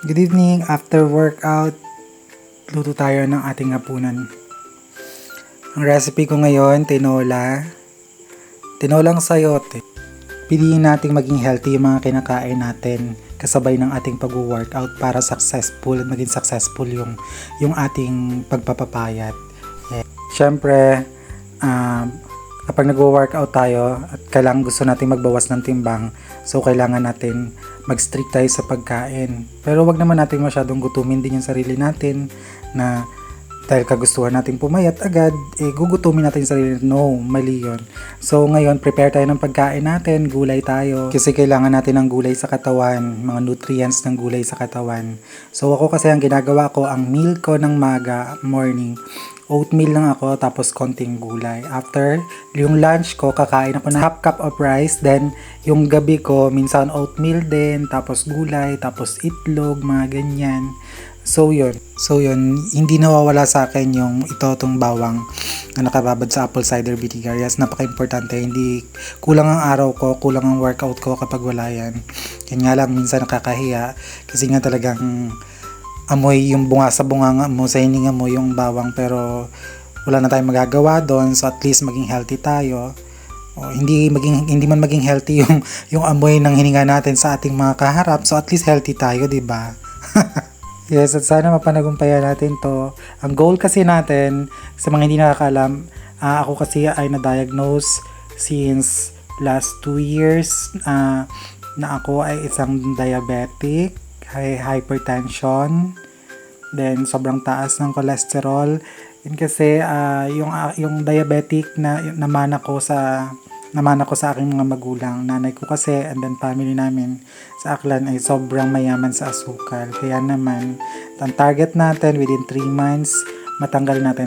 Good evening. After workout, luto tayo ng ating hapunan. Ang recipe ko ngayon, tinola. Tinolang sayote. Piliin nating maging healthy yung mga kinakain natin kasabay ng ating pag-workout para successful at maging successful yung, yung ating pagpapapayat. Yeah. Siyempre, um, kapag nag-workout tayo at kailangan gusto natin magbawas ng timbang, so kailangan natin mag-strict tayo sa pagkain. Pero wag naman natin masyadong gutumin din yung sarili natin na dahil kagustuhan natin pumayat agad, eh gugutumin natin yung sarili. No, mali yun. So ngayon, prepare tayo ng pagkain natin, gulay tayo. Kasi kailangan natin ng gulay sa katawan, mga nutrients ng gulay sa katawan. So ako kasi ang ginagawa ko, ang meal ko ng maga, morning, oatmeal lang ako tapos konting gulay. After yung lunch ko, kakain ako ng half cup of rice. Then yung gabi ko, minsan oatmeal din, tapos gulay, tapos itlog, mga ganyan. So yun. So yun, hindi nawawala sa akin yung ito tong bawang na nakababad sa apple cider vinegar. Yes, napaka-importante. Hindi kulang ang araw ko, kulang ang workout ko kapag wala yan. Yan nga lang, minsan nakakahiya kasi nga talagang amoy yung bunga sa bunganga mo, sa hininga mo yung bawang pero wala na tayong magagawa doon so at least maging healthy tayo. O, hindi maging hindi man maging healthy yung yung amoy ng hininga natin sa ating mga kaharap so at least healthy tayo, 'di ba? Yes, at sana mapanagumpayan natin 'to. Ang goal kasi natin sa mga hindi nakakaalam, ah, ako kasi ay na-diagnose since last 2 years ah, na ako ay isang diabetic, hay hypertension, then sobrang taas ng cholesterol. Yun kasi ah, yung ah, yung diabetic na naman ako sa naman ako sa aking mga magulang. Nanay ko kasi and then family namin sa Aklan ay sobrang mayaman sa asukal. Kaya naman, ang target natin within 3 months, matanggal natin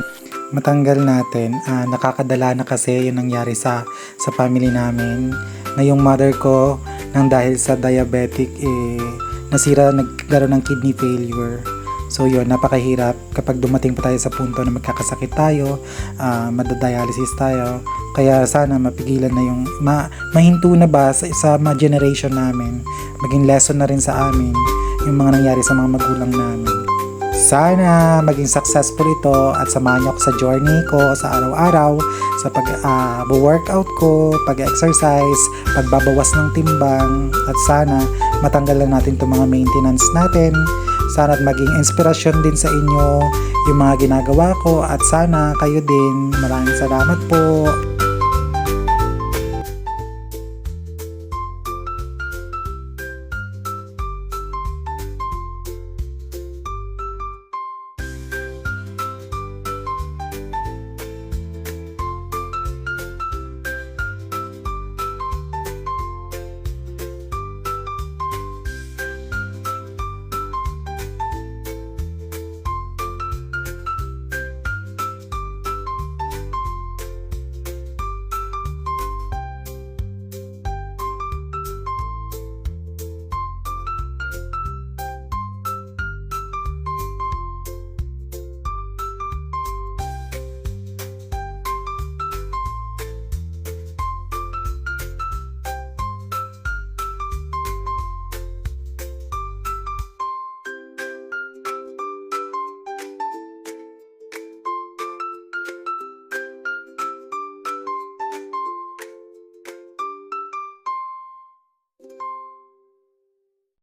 matanggal natin. Ah, nakakadala na kasi yung nangyari sa sa family namin na yung mother ko nang dahil sa diabetic eh nasira nagkaroon ng kidney failure. So yun, napakahirap kapag dumating pa tayo sa punto na magkakasakit tayo, uh, madadialysis tayo. Kaya sana mapigilan na yung, ma, mahinto na ba sa, sa mga generation namin, maging lesson na rin sa amin yung mga nangyari sa mga magulang namin. Sana maging successful ito at samahan niyo ako sa journey ko sa araw-araw, sa pag-workout uh, ko, pag-exercise, pagbabawas ng timbang, at sana matanggalan natin itong mga maintenance natin. Sana maging inspirasyon din sa inyo yung mga ginagawa ko at sana kayo din. Maraming salamat po.